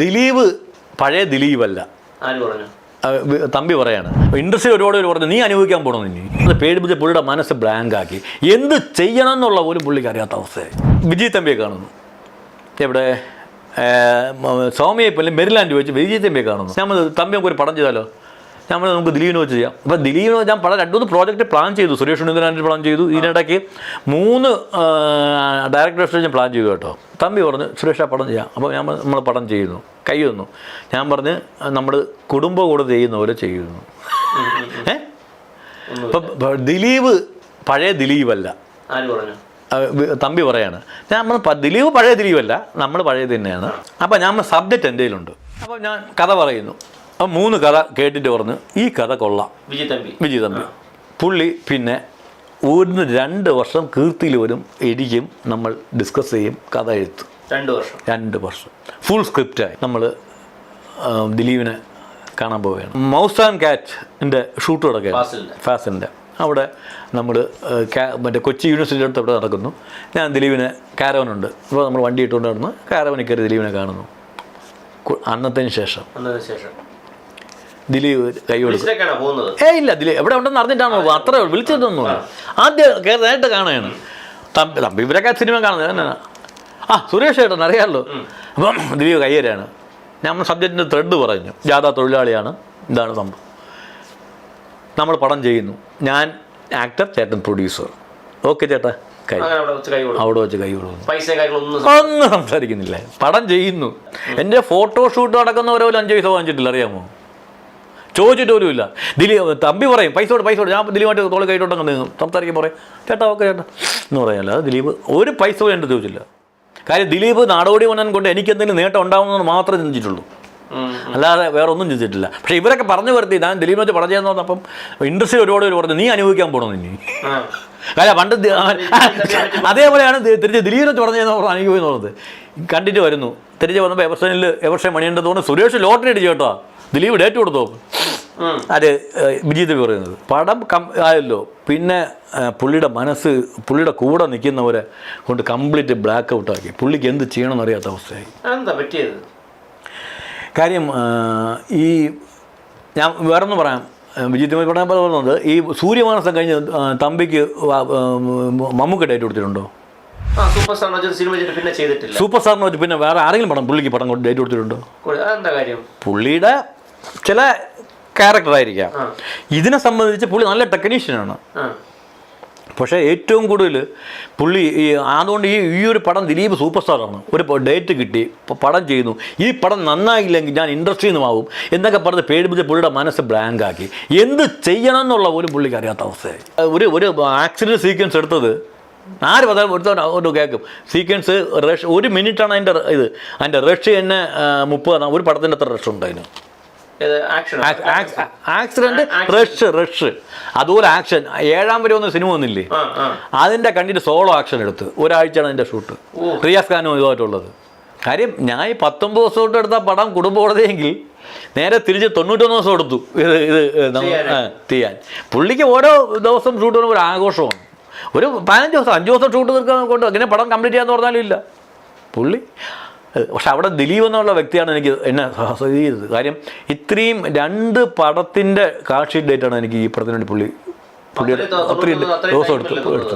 ദിലീപ് പഴയ ദിലീപല്ല. തമ്പി പറയാണ്. ഇൻഡസ്ട്രി ഒരുപാട് പേര് പറഞ്ഞു നീ അനുഭവിക്കാൻ പോകണം നീ അത് പേടിപ്പിച്ച് പുള്ളിയുടെ മനസ്സ് ബ്ലാങ്ക് ആക്കി. എന്ത് ചെയ്യണം എന്നുള്ള പോലും പുള്ളിക്ക് അറിയാത്ത അവസ്ഥയായി. വിജയ് തമ്പിയെ കാണുന്നു. എവിടെ? സൗമ്യയെ പോലെ മെരിലാൻഡ് വെച്ച് വിജയ് തമ്പിയെ കാണുന്നു. ഞാൻ തമ്പി നമുക്ക് ഒരു പടം ചെയ്താലോ? നമ്മൾ നമുക്ക് ദിലീപിനെ വെച്ച് ചെയ്യാം. അപ്പോൾ ദിലീപിനെ ഞാൻ പല രണ്ടുമൂന്ന് പ്രോജക്റ്റ് പ്ലാൻ ചെയ്തു. സുരേഷ് ഉണ്ണിതനാന്റെ പ്ലാൻ ചെയ്തു. ഇതിനിടയ്ക്ക് മൂന്ന് ഡയറക്ടേഴ്സ് ഞാൻ പ്ലാൻ ചെയ്തു കേട്ടോ. തമ്പി പറഞ്ഞു സുരേഷ് ആ പടം ചെയ്യാം. അപ്പോൾ ഞാൻ നമ്മൾ പടം ചെയ്യുന്നു. കൈ തന്നു ഞാൻ പറഞ്ഞ് നമ്മൾ കുടുംബം കൂടെ ചെയ്യുന്ന പോലെ ചെയ്യുന്നു. ഏ? ദിലീപ് പഴയ ദിലീപല്ല. തമ്പി പറയാണ്. ഞാൻ ദിലീപ് പഴയ ദിലീപല്ല. നമ്മൾ പഴയ തന്നെയാണ്. അപ്പോൾ ഞാൻ സബ്ജക്റ്റ് എന്റെ കയ്യിലുണ്ട്. അപ്പോൾ ഞാൻ കഥ പറയുന്നു. അപ്പം മൂന്ന് കഥ കേട്ടിട്ട് പറഞ്ഞു ഈ കഥ കൊള്ളാം. വിജയ് തമ്പി. പുള്ളി പിന്നെ ഒരു രണ്ട് വർഷം കീർത്തിയിൽ വരും ഇരിക്കും നമ്മൾ ഡിസ്കസ് ചെയ്യും കഥ എഴുത്തും. രണ്ട് വർഷം. രണ്ട് വർഷം. ഫുൾ സ്ക്രിപ്റ്റായി നമ്മൾ ദിലീപിനെ കാണാൻ പോവുകയാണ്. മൗസ് ആൻഡ് കാറ്റിന്റെ ഷൂട്ട് നടക്കുക ഫാസിന്റെ അവിടെ നമ്മൾ മറ്റേ കൊച്ചി യൂണിവേഴ്സിറ്റി അടുത്ത് അവിടെ നടക്കുന്നു. ഞാൻ ദിലീപിനെ കാരവനുണ്ട്. അപ്പോൾ നമ്മൾ വണ്ടി ഇട്ടുകൊണ്ട് നടന്ന് കാരവനിൽ കയറി ദിലീപിനെ കാണുന്നു. അന്നത്തിന് ശേഷം. അന്നത്തിന് ശേഷം. ദിലീപ് കൈ കൊടുക്കും. ഏ ഇല്ല ദിലീപ് എവിടെ ഉണ്ടെന്ന് അറിഞ്ഞിട്ടാണോ പോകുന്നത്? അത്രേ ഉള്ളൂ വിളിച്ചിട്ടൊന്നും ആദ്യം നേരിട്ട് കാണുകയാണ്. തമ്പി തമ്പി ഇവരൊക്കെ സിനിമ കാണുന്നത് തന്നെ. ആ സുരേഷ് ഏട്ടൻ അറിയാമല്ലോ അപ്പം ദിലീപ് കയ്യേരാണ് നമ്മൾ സബ്ജക്റ്റിന്റെ ത്രെഡ് പറഞ്ഞു. ജാഥാ തൊഴിലാളിയാണ്. ഇതാണ് സംഭവം. നമ്മൾ പടം ചെയ്യുന്നു. ഞാൻ ആക്ടർ ചേട്ടൻ പ്രൊഡ്യൂസർ ഓക്കെ ചേട്ടാ. കൈ. അവിടെ വെച്ച് കൈ കൊടുക്കും. ഒന്നും സംസാരിക്കുന്നില്ല. പടം ചെയ്യുന്നു. എന്റെ ഫോട്ടോഷൂട്ട് നടക്കുന്നവരെ അഞ്ച് പൈസ വാങ്ങിച്ചിട്ടില്ല അറിയാമോ? ചോദിച്ചിട്ട് പോലും ഇല്ല ദിലി തമ്പി പറയും പൈസ കൊടു പൈസ കൊടു ഞാൻ ദിലീപായിട്ട് തോളി കൈയിട്ടുണ്ടെങ്കിൽ നിന്ന് സംസാരിക്കാൻ പറയും. ചേട്ടാ ഓക്കെ ചേട്ടാ. എന്ന് പറയാമല്ലോ ദിലീപ് ഒരു പൈസ പോലും എന്റെ ചോദിച്ചില്ല. കാര്യം ദിലീപ് നാടോടി വന്നാൻ കൊണ്ട് എനിക്ക് എന്തെങ്കിലും നേട്ടം ഉണ്ടാവുമെന്ന് മാത്രമേ ചിന്തിച്ചിട്ടുള്ളൂ. അല്ലാതെ വേറെ ഒന്നും ചിന്തിച്ചിട്ടില്ല. പക്ഷേ ഇവരൊക്കെ പറഞ്ഞു വരുത്തി ഞാൻ ദിലീപിനെ വെച്ച് പടം ചെയ്യാന്ന് പറഞ്ഞപ്പം ഇൻഡസ്ട്രി ഒരുപാട് പേര് പറഞ്ഞു നീ അനുഭവിക്കാൻ പോകണം നീ. കാര്യം പണ്ട് അതേപോലെയാണ് തിരിച്ച് ദിലീപിനെ വെച്ച് പടം ചെയ്യുന്ന അനുഭവം എന്ന് പറഞ്ഞത്. കണ്ടിട്ട് വരുന്നു. തിരിച്ച് വന്നപ്പോൾ എവർഷനിൽ എവർഷൻ മണിയുണ്ടെന്ന് തോന്നുന്നു. സുരേഷ് ലോട്ടറി അടിച്ചു കേട്ടോ. ദിലീപ് ഡേറ്റ് കൊടുത്തു. അത് വിജീത് പറയുന്നത്. പടം കം ആയല്ലോ. പിന്നെ പുള്ളിയുടെ മനസ്സ് പുള്ളിയുടെ കൂടെ നിൽക്കുന്നവരെ കൊണ്ട് കംപ്ലീറ്റ് ബ്ലാക്ക് ഔട്ട് ആക്കി. പുള്ളിക്ക് എന്ത് ചെയ്യണമെന്ന് അറിയാത്ത അവസ്ഥയായി. എന്താ പറ്റിയത്? കാര്യം ഈ ഞാൻ വേറൊന്നും പറയാം. വിജിത് വിജയ് പറയാൻ പറയുന്നത് ഈ സൂര്യമാനസം കഴിഞ്ഞ് തമ്പിക്ക് മമ്മൂക്ക് ഡേറ്റ് കൊടുത്തിട്ടുണ്ടോ? സൂപ്പർ സ്റ്റാർ പിന്നെ ചെയ്തിട്ടില്ല. സൂപ്പർ സ്റ്റാർ പിന്നെ വേറെ ആരെങ്കിലും പടം പുള്ളിക്ക് പടം ഡേറ്റ് കൊടുത്തിട്ടുണ്ടോ? എന്താ കാര്യം? പുള്ളിയുടെ ചില ക്യാരക്ടറായിരിക്കാം ആയിരിക്കാം. ഇതിനെ സംബന്ധിച്ച് പുള്ളി നല്ല ടെക്നീഷ്യനാണ് പക്ഷേ ഏറ്റവും കൂടുതൽ പുള്ളി ഈ അതുകൊണ്ട് ഈ ഈ ഒരു പടം ദിലീപ് സൂപ്പർ സ്റ്റാറാണ് ഒരു ഡേറ്റ് കിട്ടി പടം ചെയ്യുന്നു. ഈ പടം നന്നായില്ലെങ്കിൽ ഞാൻ ഇൻഡസ്ട്രിയിൽ നിന്നും ആവും എന്നൊക്കെ പറഞ്ഞ് പേടിപ്പിച്ച് പുള്ളിയുടെ മനസ്സ് ബ്ലാങ്ക് ആക്കി. എന്ത് ചെയ്യണം എന്നുള്ള പോലും പുള്ളിക്ക് അറിയാത്ത അവസ്ഥയായി. ഒരു ഒരു ആക്സിഡന്റ് സീക്വൻസ് എടുത്തത് ആര് പതാ ഒരുത്തവൻ ഒരു കേൾക്കും. സീക്വൻസ് റഷ് ഒരു മിനിറ്റാണ് അതിന്റെ ഇത്. അതിന്റെ റഷ് തന്നെ മുപ്പത് ഒരു പടത്തിന്റെ അത്ര റഷ് ഉണ്ട് ആക്സിഡന്റ് റഷ് റഷ് അതുപോലെ ആക്ഷൻ ഏഴാം വരെ ഒന്ന് സിനിമ വന്നില്ലേ? അതിന്റെ കണ്ടിട്ട് സോളോ ആക്ഷൻ എടുത്ത്. ഒരാഴ്ചയാണ് അതിന്റെ ഷൂട്ട്. റിയാസ് ഖാനും ഇതുമായിട്ടുള്ളത്. കാര്യം ഞാൻ ഈ പത്തൊമ്പത് ദിവസം തൊട്ട് എടുത്ത പടം കുടുംബകോടതിയെങ്കിൽ നേരെ തിരിച്ച് തൊണ്ണൂറ്റൊന്ന് ദിവസം എടുത്തു. ഇത് ഇത് തീയാൻ ചെയ്യാൻ. പുള്ളിക്ക് ഓരോ ദിവസം ഷൂട്ട് ചെയ്യുമ്പോൾ ഒരു ആഘോഷമാണ്. ഒരു പതിനഞ്ച് ദിവസം അഞ്ച് ദിവസം ഷൂട്ട് തീർക്കാൻ കൊണ്ട്? അങ്ങനെ പടം കംപ്ലീറ്റ് ചെയ്യാന്ന് പറഞ്ഞാലും ഇല്ല. പുള്ളി പക്ഷെ അവിടെ ദിലീപ് എന്നുള്ള വ്യക്തിയാണ് എനിക്ക് എന്നെ ചെയ്തത്. കാര്യം ഇത്രയും രണ്ട് പടത്തിന്റെ കാർഡ് ഷീറ്റ് ഡേറ്റാണ് എനിക്ക് ഈ പടത്തിന് വേണ്ടി പുള്ളി പുള്ളി അത്രയും ദിവസം എടുത്ത് അത്രയും എടുത്തു അല്ലേ എടുത്തു.